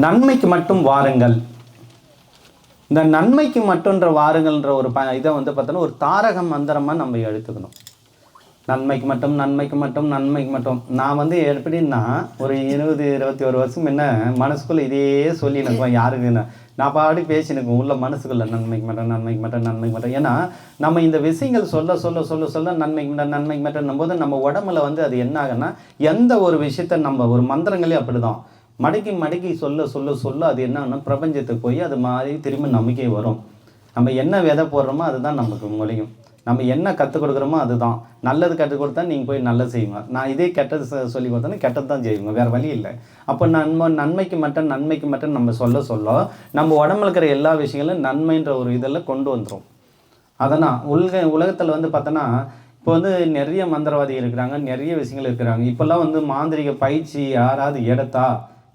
நன்மைக்கு மட்டும் வாருங்கள். இந்த நன்மைக்கு மட்டுன்ற வாருங்கள்ன்ற ஒரு ப இதை வந்து பார்த்தோன்னா ஒரு தாரக மந்திரமாக நம்ம எடுத்துக்கணும். நன்மைக்கு மட்டும் நன்மைக்கு மட்டும் நன்மைக்கு மட்டும். நான் வந்து எப்படின்னா ஒரு இருபது இருபத்தி ஒரு வருஷம் என்ன மனசுக்குள்ளே இதே சொல்லி நிற்கும் யாருக்கு என்ன நான் பாடி பேசினுக்கும் உள்ள மனசுக்குள்ள நன்மைக்கு மட்டும் நன்மைக்கு மட்டும் நன்மைக்கு மட்டும். ஏன்னா நம்ம இந்த விஷயங்கள் சொல்ல சொல்ல சொல்ல சொல்ல நன்மைக்கு மட்டும் நன்மைக்கு மட்டும் போது நம்ம உடம்புல வந்து அது என்ன ஆகுன்னா எந்த ஒரு விஷயத்த நம்ம ஒரு மந்திரங்களே அப்படிதான். மடக்கி மடக்கி சொல்ல சொல்ல சொல்ல அது என்னன்னா பிரபஞ்சத்துக்கு போய் அது மாதிரி திரும்ப நம்பிக்கை வரும். நம்ம என்ன விதை போடுறோமோ அதுதான் நமக்கு முளையும். நம்ம என்ன கற்றுக் கொடுக்குறோமோ அதுதான். நல்லது கற்றுக் கொடுத்தா நீங்கள் போய் நல்லது செய்வீங்க நான் இதே கெட்டது சொல்லி கொடுத்தோன்னா கெட்டது தான் செய்வீங்க. வேறு வழி இல்லை. அப்போ நன்மை நன்மைக்கு மட்டும் நன்மைக்கு மட்டும் நம்ம சொல்ல சொல்ல நம்ம உடம்புல இருக்கிற எல்லா விஷயங்களும் நன்மைன்ற ஒரு இதில் கொண்டு வந்துடும் அதனால் உலக உலகத்தில் வந்து பார்த்தோன்னா இப்போ வந்து நிறைய மந்திரவாதி இருக்கிறாங்க நிறைய விஷயங்கள் இருக்கிறாங்க. இப்போல்லாம் வந்து மாந்திரிக பயிற்சி யாராவது எடுத்தா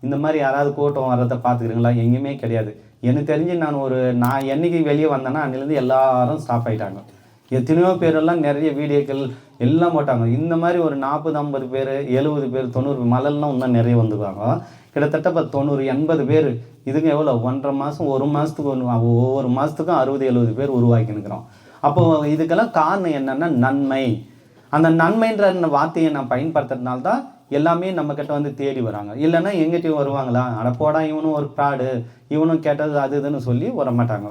இந்த மாதிரி யாராவது கூட்டம் வர்றதை பார்த்துக்கிறீங்களா? எங்கேயுமே கிடையாது. எனக்கு தெரிஞ்சு நான் ஒரு நான் என்னைக்கு வெளியே வந்தேன்னா அன்னிலேருந்து எல்லாரும் ஸ்டாப் ஆகிட்டாங்க எத்தனையோ பேரெல்லாம் நிறைய வீடியோக்கள் எல்லாம் போட்டாங்க. இந்த மாதிரி ஒரு நாற்பது ஐம்பது பேர் எழுபது பேர் தொண்ணூறு மலர்லாம் இன்னும் நிறைய வந்துருவாங்க. கிட்டத்தட்ட இப்போ தொண்ணூறு எண்பது பேர். இதுக்கு எவ்வளோ? ஒன்றரை மாதம் ஒரு மாதத்துக்கு ஒன்று ஒவ்வொரு மாதத்துக்கும் அறுபது எழுபது பேர் உருவாக்கினுக்கிறோம் அப்போது இதுக்கெல்லாம் காரணம் என்னென்னா நன்மை. அந்த நன்மைன்ற வார்த்தையை நான் பயன்படுத்துறதுனால தான் எல்லாமே நம்மக்கிட்ட வந்து தேடி வராங்க. இல்லைன்னா எங்கிட்டையும் வருவாங்களா? அட போடா இவனும் ஒரு ப்ராடு இவனும் கேட்டது அது இதுன்னு சொல்லி வர மாட்டாங்க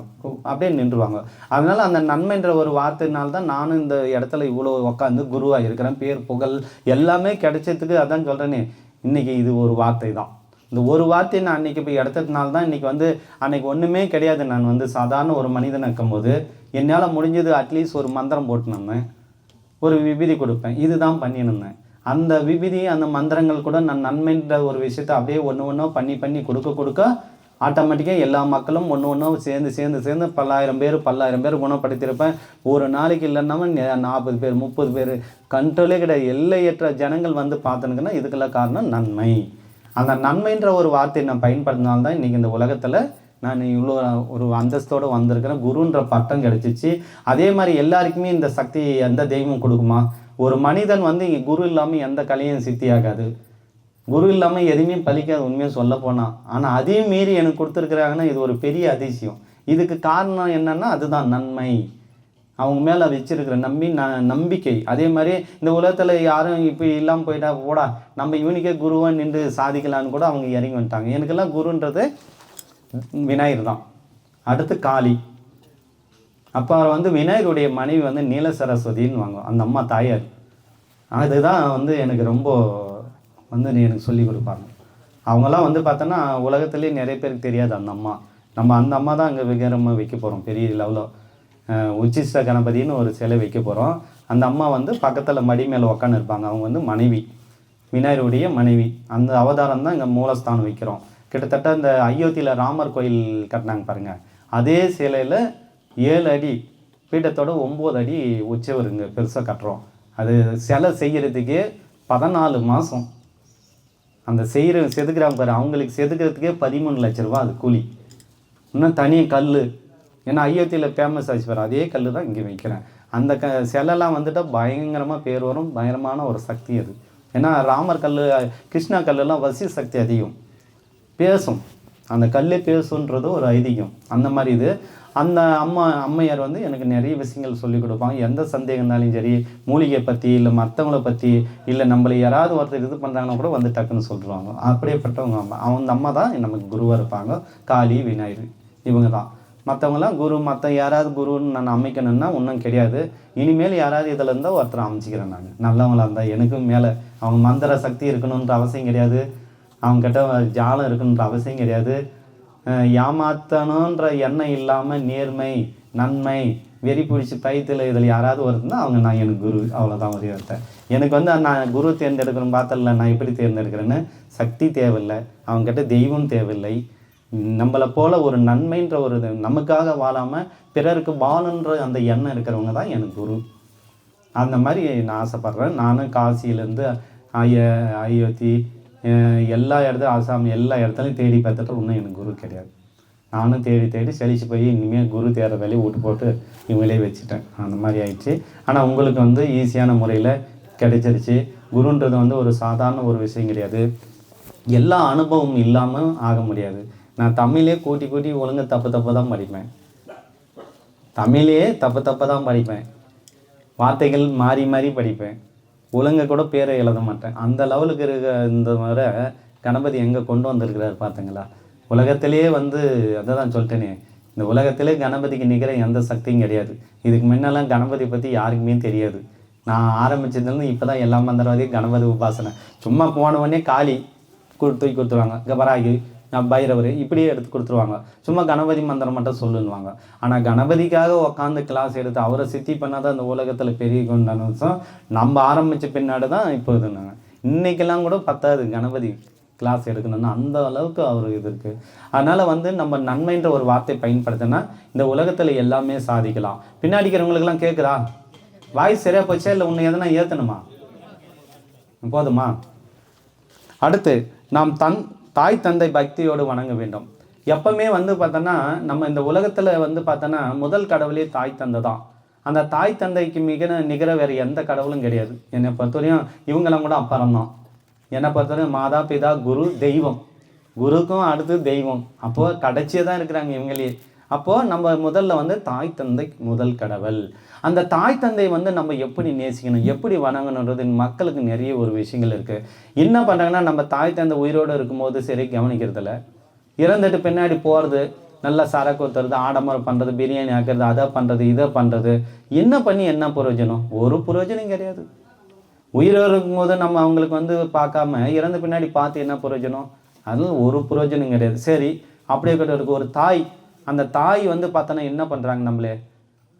அப்படியே நின்றுவாங்க. அதனால் அந்த நன்மைன்ற ஒரு வார்த்தைனால தான் நானும் இந்த இடத்துல இவ்வளோ உட்காந்து குருவாக இருக்கிறேன். பேர் புகழ் எல்லாமே கிடைச்சதுக்கு அதான் சொல்கிறேனே இன்னைக்கு இது ஒரு வார்த்தை தான் இந்த ஒரு வார்த்தையை நான் அன்றைக்கி போய் எடுத்ததுனால தான் இன்றைக்கி வந்து அன்னைக்கு ஒன்றுமே கிடையாது. நான் வந்து சாதாரண ஒரு மனிதன் இருக்கும்போது என்னால் முடிஞ்சது அட்லீஸ்ட் ஒரு மந்திரம் போட்டு நம்ம ஒரு விபதி கொடுப்பேன். இதுதான் பண்ணியிருந்தேன் அந்த விபதி அந்த மந்திரங்கள் கூட நான் நன்மைன்ற ஒரு விஷயத்தை அப்படியே ஒன்று ஒன்றா பண்ணி பண்ணி கொடுக்க கொடுக்க ஆட்டோமேட்டிக்காக எல்லா மக்களும் ஒன்று ஒன்றும் சேர்ந்து சேர்ந்து சேர்ந்து பல்லாயிரம் பேர் பல்லாயிரம் பேர் குணப்படுத்தியிருப்பேன். ஒரு நாளைக்கு இல்லைன்னாமல் நாற்பது பேர் முப்பது பேர் கண்ட்ரோலே கிடையாது. எல்லையற்ற ஜனங்கள் வந்து பார்த்துனுக்குன்னா இதுக்கெல்லாம் காரணம் நன்மை. அந்த நன்மைன்ற ஒரு வார்த்தையை நான் பயன்படுத்தினால்தான் இன்றைக்கி இந்த உலகத்தில் நான் இவ்வளோ ஒரு அந்தஸ்தோடு வந்திருக்கிறேன். குருன்ற பட்டம் கிடச்சிச்சு. அதே மாதிரி எல்லாருக்குமே இந்த சக்தி எந்த தெய்வம் கொடுக்குமா? ஒரு மனிதன் வந்து இங்கே குரு இல்லாமல் எந்த கலையும் சித்தியாகாது. குரு இல்லாமல் எதுவுமே பலிக்காது உண்மையாக சொல்ல போனால் ஆனால் அதையும் மீறி எனக்கு கொடுத்துருக்குறாங்கன்னா இது ஒரு பெரிய அதிசயம். இதுக்கு காரணம் என்னென்னா அதுதான் நன்மை. அவங்க மேலே வச்சிருக்கிற நம்பி ந நம்பிக்கை. அதே மாதிரி இந்த உலகத்தில் யாரும் இப்போ இல்லாமல் போயிட்டா போடா நம்ம இவனுக்கே குருவாக நின்று சாதிக்கலான்னு கூட அவங்க இறங்கி வந்துட்டாங்க. எனக்கெல்லாம் குருன்றது விநாயகர் தான் அடுத்து காளி. அப்போ வந்து விநாயகருடைய மனைவி வந்து நீல சரஸ்வதின்னு வாங்குவோம் அந்த அம்மா தாயார். அதுதான் வந்து எனக்கு ரொம்ப வந்து நீ எனக்கு சொல்லி கொடுப்பாங்க. அவங்கெல்லாம் வந்து பார்த்தோன்னா உலகத்துலேயே நிறைய பேருக்கு தெரியாது அந்த அம்மா. நம்ம அந்த அம்மா தான் அங்கே விகரமாக வைக்க போகிறோம் பெரிய லெவலில். உச்சிஷ்ட கணபதினு ஒரு சிலை வைக்க போகிறோம் அந்த அம்மா வந்து பக்கத்தில் மடி மேலே உக்காந்துருப்பாங்க. அவங்க வந்து மனைவி. விநாயகருடைய மனைவி. அந்த அவதாரம் தான் இங்கே மூலஸ்தானம் வைக்கிறோம். கிட்டத்தட்ட அந்த அயோத்தியில் ராமர் கோயில் கட்டினாங்க பாருங்கள் அதே சிலையில் ஏழு அடி பீடத்தோட ஒம்பது அடி உச்சவருங்க பெருசாக கட்டுறோம். அது சிலை செய்கிறதுக்கே பதினாலு மாதம் அந்த செய்கிற செதுக்கிறாங்க பாரு அவங்களுக்கு செதுக்கிறதுக்கே பதிமூணு லட்ச ரூபா அது கூலி. இன்னும் தனி கல் ஏன்னா அயோத்தியில் ஃபேமஸ் ஆச்சு பாரு அதே கல் தான் இங்கே வைக்கிறேன். அந்த க சிலைலாம் வந்துட்டு பயங்கரமாக பேர் வரும் பயங்கரமான ஒரு சக்தி அது. ஏன்னா ராமர் கல் கிருஷ்ணா கல்லுலாம் வசி சக்தி அதிகம். பேசும். அந்த கல்லே பேசுன்றது ஒரு ஐதீகம். அந்த மாதிரி இது. அந்த அம்மா அம்மையார் வந்து எனக்கு நிறைய விஷயங்கள் சொல்லிக் கொடுப்பாங்க. எந்த சந்தேகம் இருந்தாலும் சரி மூலிகை பற்றி இல்லை மற்றவங்கள பற்றி இல்லை நம்மளை யாராவது ஒருத்தர் இது பண்ணுறாங்கன்னா கூட வந்து டக்குன்னு சொல்லிடுவாங்க அப்படியேப்பட்டவங்க அம்மா. அவங்க அம்மா தான் நமக்கு குருவாக இருப்பாங்க. காளி விநாயகர். இவங்க தான். மற்றவங்களாம் குரு மற்ற யாராவது குருன்னு நான் அமைக்கணும்னா ஒன்றும் கிடையாது. இனிமேல் யாராவது இதில் இருந்தால் ஒருத்தர் அமைச்சிக்கிறேன் நான். நல்லவங்களாக இருந்தால் எனக்கும் மேலே. அவங்க மந்திர சக்தி இருக்கணுன்ற அவசியம் கிடையாது. அவங்கக்கிட்ட ஜாலம் இருக்கணுன்ற அவசியம் கிடையாது. ஏமாத்தணுன்ற எண்ணம் இல்லாமல் நேர்மை நன்மை வெறி பிடிச்சி பயத்தில் இதில் யாராவது வருதுன்னா அவங்க நான் எனக்கு குரு அவ்வளோதான் ஒரே ஒருத்தன் எனக்கு வந்து நான் குரு தேர்ந்தெடுக்கணும் பார்த்தல நான் எப்படி தேர்ந்தெடுக்கிறேன்னு? சக்தி தேவையில்லை. அவங்ககிட்ட தெய்வம் தேவையில்லை. நம்மளை போல் ஒரு நன்மைன்ற ஒரு இது நமக்காக வாழாமல் பிறருக்கு வாழன்ற அந்த எண்ணம் இருக்கிறவங்க தான் எனக்கு குரு. அந்த மாதிரி நான் ஆசைப்பட்றேன். நானும் காசியிலேருந்து அய அயோத்தி எல்லா இடத்துல ஆசாம் எல்லா இடத்துலையும் தேடி பார்த்துட்டு இன்னும் எனக்கு குரு கிடையாது. நானும் தேடி தேடி செழிச்சு போய் இனிமேல் குரு தேடுற வேலையை ஓட்டு போட்டு இவங்களே வச்சுட்டேன். அந்த மாதிரி ஆயிடுச்சு. ஆனால் உங்களுக்கு வந்து ஈஸியான முறையில் கிடைச்சிருச்சு. குருன்றது வந்து ஒரு சாதாரண ஒரு விஷயம் கிடையாது. எல்லா அனுபவமும் இல்லாமல் ஆக முடியாது. நான் தமிழே கூட்டி கூட்டி ஒழுங்காக தப்பு தப்பு தான் படிப்பேன். தமிழே தப்பு தப்பு தான் படிப்பேன். வார்த்தைகள் மாறி மாறி படிப்பேன். ஒழுங்கா கூட பேரை எழுத மாட்டேன். அந்த லெவலுக்கு இருக்க இந்த வரை கணபதி எங்கே கொண்டு வந்திருக்கிறார் பார்த்தீங்களா உலகத்திலேயே வந்து அதை தான் சொல்லிட்டேனே. இந்த உலகத்திலே கணபதிக்கு நிற்கிற எந்த சக்தியும் கிடையாது. இதுக்கு முன்னெல்லாம் கணபதி பற்றி யாருக்குமே தெரியாது. நான் ஆரம்பிச்சதுலேருந்து இப்போ தான் எல்லா மந்திரவாதியும் கணபதி உபாசனை. சும்மா போன உடனே காளி கொடுத்து தூக்கி கொடுத்துருவாங்க. கபராகி பைரவர் இப்படியே எடுத்து கொடுத்துருவாங்க. சும்மா கணபதி மந்திரம் மட்டும் சொல்லுன்னுவாங்க. ஆனால் கணபதிக்காக உட்காந்து கிளாஸ் எடுத்து அவரை சித்தி பண்ணாதான் அந்த உலகத்தில் பெரிய கொண்டான நம்ம ஆரம்பித்த பின்னாடி தான் இப்போ இதுனாங்க இன்னைக்கெல்லாம் கூட பத்தாது கணபதி கிளாஸ் எடுக்கணும்னா அந்த அளவுக்கு அவர் இது இருக்குது அதனால் வந்து நம்ம நன்மைன்ற ஒரு வார்த்தை பயன்படுத்தினா இந்த உலகத்தில் எல்லாமே சாதிக்கலாம். பின்னாடிக்கிறவங்களுக்கெல்லாம் கேட்குதா வாய்ஸ் சரியாக போச்சா இல்லை உன்னை எதனா ஏற்றணுமா போதுமா? அடுத்து நாம் தன் தாய் தந்தை பக்தியோடு வணங்க வேண்டும். எப்பவுமே வந்து பார்த்தோன்னா நம்ம இந்த உலகத்தில் வந்து பார்த்தோன்னா முதல் கடவுளே தாய் தந்தை தான். அந்த தாய் தந்தைக்கு மிக நிகர வேறு எந்த கடவுளும் கிடையாது. என்னை பொறுத்தவரையும் இவங்களாம் கூட அப்புறம் தான். என்னை பொறுத்தவரையும் மாதா பிதா குரு தெய்வம். குருக்கும் அடுத்து தெய்வம். அப்போது கடைசியே தான் இருக்கிறாங்க இவங்களே. அப்போது நம்ம முதல்ல வந்து தாய் தந்தை முதல் கடவுள். அந்த தாய் தந்தை வந்து நம்ம எப்படி நேசிக்கணும் எப்படி வணங்கணுன்றது மக்களுக்கு நிறைய ஒரு விஷயங்கள் இருக்குது என்ன பண்ணுறாங்கன்னா நம்ம தாய் தந்தை உயிரோடு இருக்கும்போது சரி கவனிக்கிறதில்ல. இறந்துட்டு பின்னாடி போகிறது நல்லா சரக்கு ஊற்றுறது ஆடம்பரம் பண்ணுறது பிரியாணி ஆக்குறது அதை பண்ணுறது இதை பண்ணுறது என்ன பண்ணி என்ன பிரயோஜனம்? ஒரு பிரயோஜனம் கிடையாது. உயிரோடு இருக்கும்போது நம்ம அவங்களுக்கு வந்து பார்க்காம இறந்த பின்னாடி பார்த்து என்ன பிரயோஜனம்? அதுவும் ஒரு பிரயோஜனம் கிடையாது. சரி அப்படியே கூட இருக்கு. ஒரு தாய் அந்த தாய் வந்து பார்த்தோன்னா என்ன பண்ணுறாங்க நம்மளே?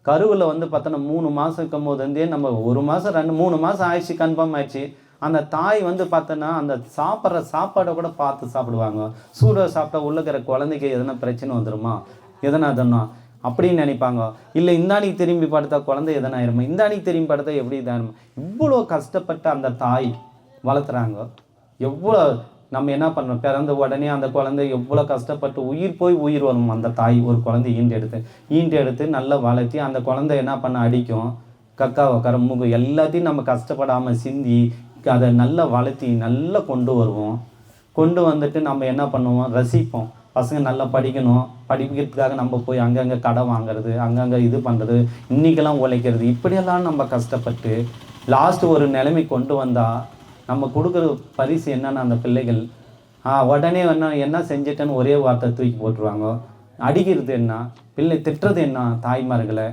கருவில் வந்து பார்த்தோன்னா மூணு மாதம் இருக்கும் இருந்தே நம்ம ஒரு மாதம் ரெண்டு மூணு மாதம் ஆயிடுச்சு கன்ஃபார்ம் ஆயிடுச்சு. அந்த தாய் வந்து பார்த்தோன்னா அந்த சாப்பிட்ற சாப்பாடை கூட பார்த்து சாப்பிடுவாங்க. சூடாக சாப்பிட்டா உள்ளக்கிற இருக்கிற குழந்தைக்கு எதனா பிரச்சனை வந்துருமா? எதனா எதனா? அப்படின்னு நினைப்பாங்க. இல்லை இந்தானிக்கு திரும்பி படுத்தா குழந்தை எதனா ஆயிருமா? இந்தானிக்கு திரும்பி படுத்தா எப்படி இதாயிருமா? இவ்வளோ கஷ்டப்பட்ட அந்த தாய் வளர்த்துறாங்க. எவ்வளோ நம்ம என்ன பண்ணணும்? பிறந்த உடனே அந்த குழந்தை எவ்வளோ கஷ்டப்பட்டு உயிர் போய் உயிர் வரும்? அந்த தாய் ஒரு குழந்தை ஈண்டு எடுத்து ஈண்டு எடுத்து நல்லா வளர்த்தி அந்த குழந்தை என்ன பண்ண? அடிக்கும். கக்கா கரம்புக்கு எல்லாத்தையும் நம்ம கஷ்டப்படாமல் சிந்தி அதை நல்லா வளர்த்தி நல்லா கொண்டு வருவோம். கொண்டு வந்துட்டு நம்ம என்ன பண்ணுவோம்? ரசிப்போம். பசங்க நல்லா படிக்கணும். படிக்கிறதுக்காக நம்ம போய் அங்கங்கே கடை வாங்குறது அங்கங்கே இது பண்ணுறது இன்றைக்கெல்லாம் உழைக்கிறது இப்படியெல்லாம் நம்ம கஷ்டப்பட்டு லாஸ்ட் ஒரு நிலைமை கொண்டு வந்தால் நம்ம கொடுக்குற பரிசு என்னென்னா அந்த பிள்ளைகள் ஆ, உடனே என்ன என்ன செஞ்சிட்டேன்னு ஒரே வார்த்தை தூக்கி போட்டுருவாங்க. அடிக்கிறது என்ன? பிள்ளை திட்டுறது என்ன தாய்மார்களை?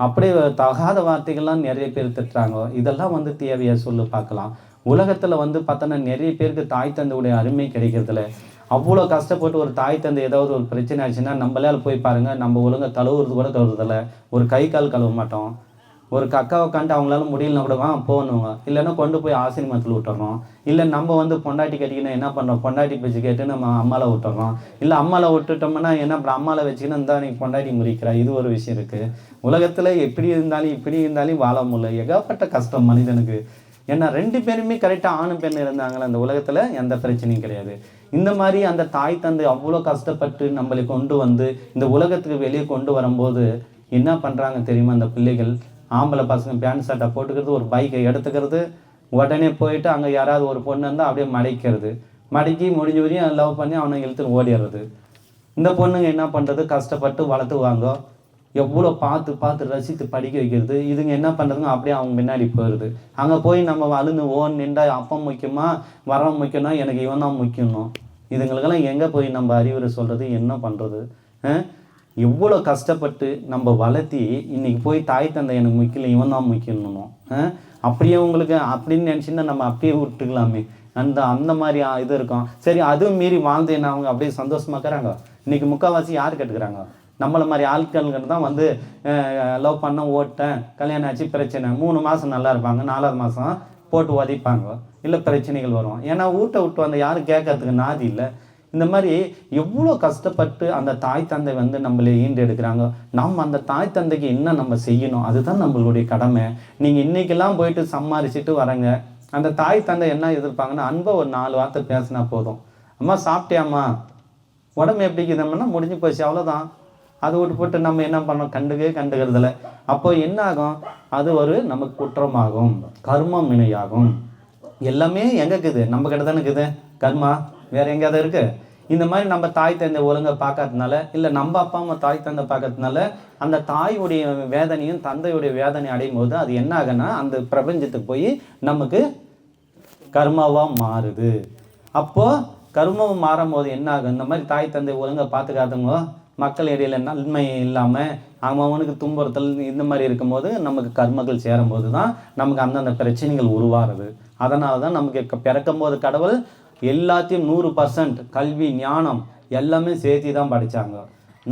அப்படியே தகாத வார்த்தைகள்லாம் நிறைய பேர் திட்டுறாங்க. இதெல்லாம் வந்து தேவையாக சொல்லு பார்க்கலாம். உலகத்தில் வந்து பார்த்தோன்னா நிறைய பேருக்கு தாய் தந்தையுடைய அருமை கிடைக்கிறதில்ல. அவ்வளோ கஷ்டப்பட்டு ஒரு தாய் தந்தை ஏதாவது ஒரு பிரச்சனை ஆச்சுன்னா நம்மளால போய் பாருங்கள் நம்ம ஒழுங்காக கழுவுறது கூட கழுவுறதில்ல ஒரு கை கால் கழுவ மாட்டோம். ஒரு கக்காவை கண்டு அவங்களால முடியலனா கூட வா போகணுங்க இல்லைன்னா கொண்டு போய் ஆசிரமத்தில் விட்டுறோம். இல்லை நம்ம வந்து பொண்டாட்டி கேட்டிங்கன்னா என்ன பண்ணுறோம் பொண்டாட்டி பேச்சு கேட்டு நம்ம அம்மாவை விட்டுறோம். இல்லை அம்மாவை விட்டுட்டோம்னா என்ன அப்புறம் அம்மாவை வச்சுக்கின்னு இந்தா நீ பொண்டாட்டி முறிக்கிறா. இது ஒரு விஷயம் இருக்குது உலகத்தில் எப்படி இருந்தாலும் இப்படி இருந்தாலும் வாழ முடியல. ஏகப்பட்ட கஷ்டம் மனிதனுக்கு. ஏன்னா ரெண்டு பேருமே கரெக்டாக ஆணும் பெண் இருந்தாங்களே அந்த உலகத்தில் எந்த பிரச்சனையும் கிடையாது. இந்த மாதிரி அந்த தாய் தந்தை அவ்வளோ கஷ்டப்பட்டு நம்மளை கொண்டு வந்து இந்த உலகத்துக்கு வெளியே கொண்டு வரும்போது என்ன பண்ணுறாங்க தெரியுமா அந்த பிள்ளைகள்? ஆம்பளை பசங்க பேண்ட் சட்டை போட்டுக்கிறது ஒரு பைக்கை எடுத்துக்கிறது. உடனே போயிட்டு அங்கே யாராவது ஒரு பொண்ணு இருந்தால் அப்படியே மடிக்கிறது. மடக்கி முடிஞ்ச வரையும் லவ் பண்ணி அவனை இழுத்துன்னு ஓடிடுறது. இந்த பொண்ணுங்க என்ன பண்ணுறது கஷ்டப்பட்டு வளர்த்துவாங்க. எவ்வளோ பார்த்து பார்த்து ரசித்து படிக்க வைக்கிறது. இதுங்க என்ன பண்ணுறதுங்க அப்படியே அவங்க முன்னாடி போயிடுது. அங்கே போய் நம்ம அழுந்து ஓன் நின்றா அப்பம் முக்கியமா வரம் முக்கியம்னா எனக்கு இவன் தான் முக்கியணும் இதுங்களுக்கெல்லாம் எங்கே போய் நம்ம அறிவுரை சொல்கிறது என்ன பண்ணுறது எவ்வளோ கஷ்டப்பட்டு நம்ம வளர்த்தி இன்றைக்கி போய் தாய் தந்தை எனக்கு முக்கியம் இவன் தான் முக்கியணும் அப்படியே உங்களுக்கு அப்படின்னு நினச்சின்னா நம்ம அப்படியே விட்டுக்கலாமே. அந்த அந்த மாதிரி இது இருக்கும். சரி அதுவும் மீறி வாழ்ந்து என்ன அவங்க அப்படியே சந்தோஷமா இருக்கிறாங்க? இன்றைக்கி முக்கால்வாசி யார் கேட்டுக்கிறாங்க? நம்மளை மாதிரி ஆட்கள்கிட்ட தான் வந்து லவ் பண்ண ஓட்டேன் கல்யாணம் ஆச்சு பிரச்சனை. மூணு மாதம் நல்லா இருப்பாங்க நாலாவது மாதம் போட்டு உதைப்பாங்க. இல்லை பிரச்சனைகள் வரும். ஏன்னா வீட்டை விட்டு வந்த யாரும் கேட்கறதுக்கு நாதி இல்லை. இந்த மாதிரி எவ்வளோ கஷ்டப்பட்டு அந்த தாய் தந்தை வந்து நம்மளை ஈண்டு எடுக்கிறாங்க நம்ம அந்த தாய் தந்தைக்கு என்ன நம்ம செய்யணும்? அதுதான் நம்மளுடைய கடமை. நீங்கள் இன்னைக்கெல்லாம் போயிட்டு சம்மாரிச்சிட்டு வரங்க. அந்த தாய் தந்தை என்ன எதிர்ப்பாங்கன்னா அன்பை ஒரு நாலு வார்த்தை பேசினா போதும். அம்மா சாப்பிட்டியாம்மா? உடம்பு எப்படி இருக்குதுன்னா முடிஞ்சு போச்சு அவ்வளோதான் அது விட்டு போட்டு நம்ம என்ன பண்ணோம்? கண்டுக்கவே கண்டுக்கிறதில்ல. அப்போ என்ன ஆகும்? அது ஒரு நமக்கு குற்றமாகும். கர்மம் வினையாகும் எல்லாமே எங்கே இருக்குது? நம்ம கிட்ட தானே இருக்குது. கர்மா? வேற எங்கேயாவது இருக்கு? இந்த மாதிரி நம்ம தாய் தந்தை ஒழுங்காக பார்க்கறதுனால இல்லை நம்ம அப்பா அம்மா தாய் தந்தை பார்க்கறதுனால அந்த தாயுடைய வேதனையும் தந்தையுடைய வேதனை அடையும் போது அது என்ன ஆகுன்னா அந்த பிரபஞ்சத்துக்கு போய் நமக்கு கர்மாவாக மாறுது. அப்போது கர்மாவும் மாறும்போது என்ன ஆகும்? இந்த மாதிரி தாய் தந்தை ஒழுங்காக பார்த்துக்காதவங்க மக்கள் இடையில நன்மை இல்லாமல் அவனுக்கு துன்புறுத்தல் இந்த மாதிரி இருக்கும்போது நமக்கு கர்மங்கள் சேரும்போது தான் நமக்கு அந்தந்த பிரச்சனைகள் உருவாகுது. அதனால தான் நமக்கு பிறக்கும் பிறக்கும்போது கடவுள் எல்லாத்தையும் நூறு பர்சன்ட் கல்வி ஞானம் எல்லாமே சேர்த்து தான் படித்தாங்க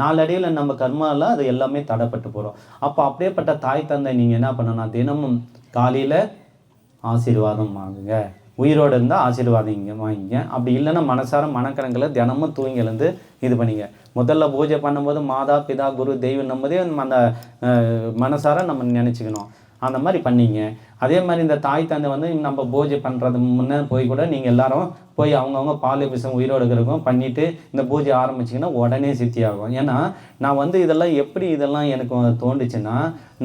நாளடைவில் நம்ம கர்மாவில் அது எல்லாமே தடைப்பட்டு போகிறோம் அப்போ அப்படியேப்பட்ட தாய் தந்தை நீங்கள் என்ன பண்ணணும் தினமும் காலையில் ஆசீர்வாதம் வாங்குங்க. உயிரோடு இருந்தால் ஆசீர்வாதம் இங்கே வாங்கிங்க. அப்படி இல்லைன்னா மனசார மனக்கணக்கில் தினமும் தூங்கிலேருந்து இது பண்ணிங்க. முதல்ல பூஜை பண்ணும்போது மாதா பிதா குரு தெய்வம் நம்பதே அந்த மனசார நம்ம நினச்சிக்கணும். அந்த மாதிரி பண்ணீங்க. அதே மாதிரி இந்த தாய் தந்தை வந்து நம்ம பூஜை பண்ணுறது முன்னே போய் கூட நீங்கள் எல்லாரும் போய் அவங்கவுங்க பால் விஷம் உயிரோடு இருக்கிறவங்க பண்ணிவிட்டு இந்த பூஜை ஆரம்பிச்சிங்கன்னா உடனே சித்தி ஆகும். ஏன்னா நான் வந்து இதெல்லாம் எப்படி இதெல்லாம் எனக்கு தோண்டுச்சுன்னா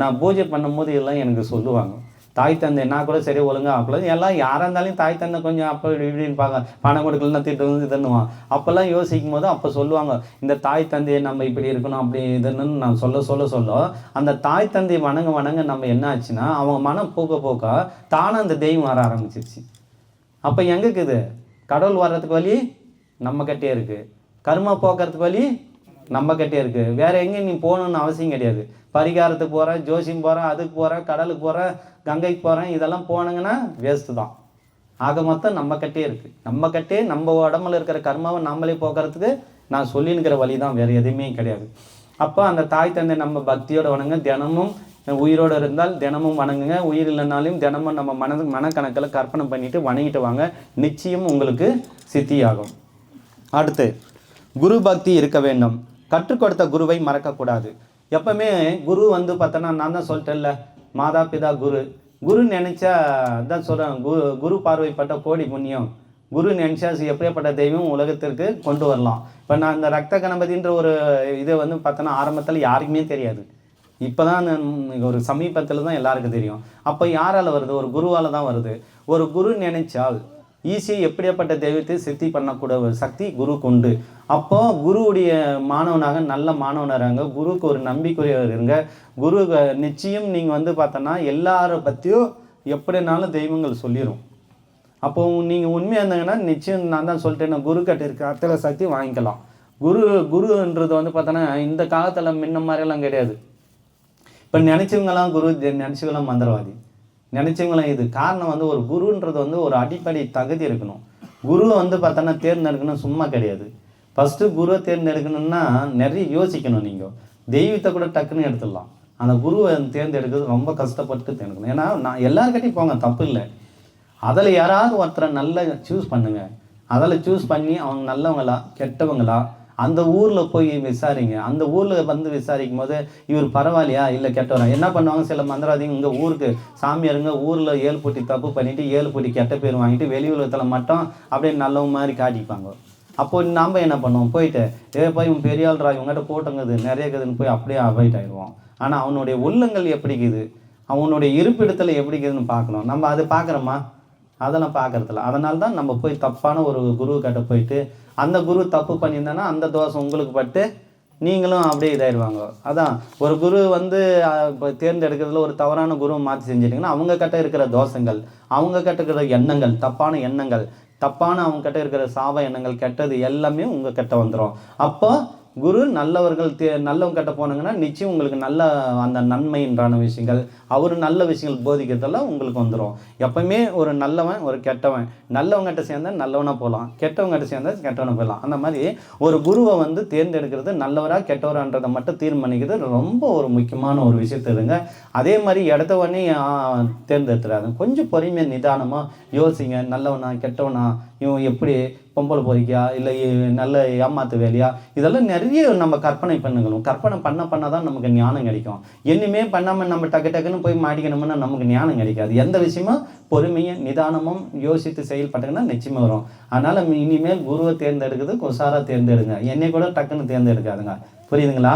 நான் பூஜை பண்ணும்போது இதெல்லாம் எனக்கு சொல்லுவாங்க. தாய் தந்தை என்ன கூட சரி ஒழுங்காக அப்போலாம் எல்லாம் யாராக இருந்தாலும் தாய் தந்தை கொஞ்சம் அப்போ இப்படி இப்படின்னு பார்க்க பணம் கொடுக்கலன்னா திட்டு வந்து தண்ணுவான் அப்போல்லாம் யோசிக்கும் போது அப்போ சொல்லுவாங்க இந்த தாய் தந்தையை நம்ம இப்படி இருக்கணும் அப்படி இதுன்னு நான் சொல்ல சொல்ல சொல்ல. அந்த தாய் தந்தை வணங்க வணங்க நம்ம என்ன ஆச்சுன்னா அவங்க மனம் போக்க போக்க தானே அந்த தெய்வம் வர ஆரம்பிச்சிருச்சு. அப்போ எங்கே இருக்குது? கடவுள் வர்றதுக்கு வழி நம்ம கிட்டே இருக்கு. கர்மா போக்குறதுக்கு வழி நம்ம கிட்டே இருக்குது வேறு எங்கேயும் நீ போகணுன்னு அவசியம் கிடையாது. பரிகாரத்துக்கு போகிறேன் ஜோசியம் போகிறேன் அதுக்கு போகிறேன் கடலுக்கு போகிறேன் கங்கைக்கு போகிறேன் இதெல்லாம் போனங்கன்னா வேஸ்ட்டு தான். ஆக மொத்தம் நம்ம கிட்டே இருக்குது நம்ம கிட்டே நம்ம உடம்புல இருக்கிற கர்மாவை நம்மளே போக்குறதுக்கு நான் சொல்லினுக்கிற வழி தான். வேறு எதுவுமே கிடையாது. அப்போ அந்த தாய் தந்தை நம்ம பக்தியோட வணங்க தினமும் உயிரோடு இருந்தால் தினமும் வணங்குங்க. உயிர் இல்லைனாலும் தினமும் நம்ம மன மனக்கணக்கில் கற்பனை பண்ணிவிட்டு வணங்கிட்டு வாங்க. நிச்சயம் உங்களுக்கு சித்தியாகும். அடுத்து குரு பக்தி இருக்க வேண்டும். கற்றுக் கொடுத்த குருவை மறக்கக்கூடாது. எப்பவுமே குரு வந்து பார்த்தோன்னா நான் தான் சொல்லிட்டேன்ல மாதா பிதா குரு. குரு நினைச்சா தான் சொல்கிறேன் குரு குரு பார்வைப்பட்ட கோடி புண்ணியம். குரு நினைச்சா எப்படியாப்பட்ட தெய்வம் உலகத்திற்கு கொண்டு வரலாம். இப்போ நான் இந்த ரத்த கணபதின்ற ஒரு இதை வந்து பார்த்தோன்னா ஆரம்பத்தில் யாருக்குமே தெரியாது. இப்போ தான் ஒரு சமீபத்தில் தான் எல்லாருக்கும் தெரியும். அப்போ யாரால் வருது? ஒரு குருவால் தான் வருது. ஒரு குரு நினைச்சால் ஈஸியாக எப்படியாப்பட்ட தெய்வத்தை சித்தி பண்ணக்கூட ஒரு சக்தி குருக்கு உண்டு. அப்போ குருவுடைய மாணவனாக நல்ல மாணவனராங்க குருக்கு ஒரு நம்பிக்கையாக இருங்க. குரு நிச்சயம் நீங்கள் வந்து பார்த்தோன்னா எல்லாரை பற்றியும் எப்படினாலும் தெய்வங்கள் சொல்லிடும் அப்போ நீங்கள் உண்மையாக இருந்தீங்கன்னா நிச்சயம் நான் தான் சொல்லிட்டேன் குரு கிட்ட இருக்க அத்தனை சக்தி வாங்கிக்கலாம். குரு குருன்றது வந்து பார்த்தோன்னா இந்த காலத்தில் முன்ன மாதிரியெல்லாம் கிடையாது. இப்போ நினச்சவங்களாம் குரு நினச்சவங்களாம் மந்திரவாதி. நினச்சவங்களும் இது காரணம் வந்து ஒரு குருன்றது வந்து ஒரு அடிப்படை தகுதி இருக்கணும். குருவை வந்து பார்த்தோன்னா தேர்ந்தெடுக்கணும் சும்மா கிடையாது. ஃபஸ்ட்டு குருவை தேர்ந்தெடுக்கணும்னா நிறைய யோசிக்கணும் நீங்கள் தெய்வத்தை கூட டக்குன்னு எடுத்துடலாம். அந்த குருவை தேர்ந்தெடுக்கிறது ரொம்ப கஷ்டப்பட்டு தேர்ந்தெடுக்கணும். ஏன்னா நான் எல்லாருக்கிட்டையும் போங்க தப்பு இல்லை. அதில் யாராவது ஒருத்தரை நல்ல சூஸ் பண்ணுங்கள் அதில் சூஸ் பண்ணி அவங்க நல்லவங்களா கெட்டவங்களா அந்த ஊரில் போய் விசாரிங்க. அந்த ஊரில் வந்து விசாரிக்கும் போது இவர் பரவாயில்லையா? இல்லை கெட்டவரா? என்ன பண்ணுவாங்க? சில மந்திராதிங்க இங்கே ஊருக்கு சாமியாருங்க ஊரில் ஏழு போட்டி தப்பு பண்ணிவிட்டு ஏழு போட்டி கெட்ட பேர் வாங்கிட்டு வெளி உலகத்தில் மட்டும் அப்படியே நல்லவங்க மாதிரி காட்டிப்பாங்க. அப்போ நாம் என்ன பண்ணுவோம்? போயிட்டு ஏ போய் இவன் பெரிய ஆள்ரா இவங்ககிட்ட கூட்டங்குது நிறைய இருக்குதுன்னு போய் அப்படியே அவாய்ட் ஆயிடுவோம். ஆனால் அவனுடைய உள்ளங்கள் எப்படி இருக்குது? அவனுடைய இருப்பிடத்தில் எப்படி இருக்குதுன்னு பார்க்கணும். நம்ம அது பார்க்குறோமா? அதெல்லாம் பார்க்கறதில்ல. அதனால தான் நம்ம போய் தப்பான ஒரு குரு கிட்ட போயிட்டு அந்த குரு தப்பு பண்ணியிருந்தேன்னா அந்த தோஷம் உங்களுக்கு பட்டு நீங்களும் அப்படியே இதாயிடுவாங்க அதான் ஒரு குரு வந்து இப்போ தேர்ந்தெடுக்கிறதுல ஒரு தவறான குருவை மாற்றி செஞ்சிட்டிங்கன்னா அவங்க கிட்ட இருக்கிற தோஷங்கள் அவங்க கிட்ட இருக்கிற எண்ணங்கள் தப்பான எண்ணங்கள் தப்பான அவங்க கிட்ட இருக்கிற சாப எண்ணங்கள் கெட்டது எல்லாமே உங்கள் கிட்ட வந்துடும் அப்போ குரு நல்லவர்கள் தே நல்லவங்க கிட்ட போனாங்கன்னா நிச்சயம் உங்களுக்கு நல்ல அந்த நன்மைன்றான விஷயங்கள். அவர் நல்ல விஷயங்கள் போதிக்கிறதெல்லாம் உங்களுக்கு வந்துடும் எப்போயுமே ஒரு நல்லவன் ஒரு கெட்டவன். நல்லவங்ககிட்ட சேர்ந்தா நல்லவனாக போகலாம் கெட்டவங்ககிட்ட சேர்ந்தா கெட்டவனாக போகலாம் அந்த மாதிரி ஒரு குருவை வந்து தேர்ந்தெடுக்கிறது நல்லவரா கெட்டவரான்றதை மட்டும் தீர்மானிக்கிறது ரொம்ப ஒரு முக்கியமான ஒரு விஷயத்தை இருங்க அதே மாதிரி இடத்த உடனே தேர்ந்தெடுத்துறாங்க கொஞ்சம் பொறுமையாக நிதானமாக யோசிங்க. நல்லவனா கெட்டவனா இவன் எப்படி பொம்பளை பொறிக்கா இல்லை நல்ல ஏமாத்து வேலையா? இதெல்லாம் நிறைய நம்ம கற்பனை பண்ணுங்களும் கற்பனை பண்ண பண்ண தான் நமக்கு ஞானம் கிடைக்கும். இனிமே பண்ணாமல் நம்ம டக்கு டக்குன்னு போய் மாட்டிக்கணும்னா நமக்கு ஞானம் கிடைக்காது. எந்த விஷயமும் பொறுமையும் நிதானமும் யோசித்து செயல்பட்டீங்கன்னா நிச்சயமாக வரும். அதனால் இனிமேல் குருவை தேர்ந்தெடுக்கிறது உஷாராக தேர்ந்தெடுங்க. என்னை கூட டக்குன்னு தேர்ந்தெடுக்காதுங்க. புரியுதுங்களா?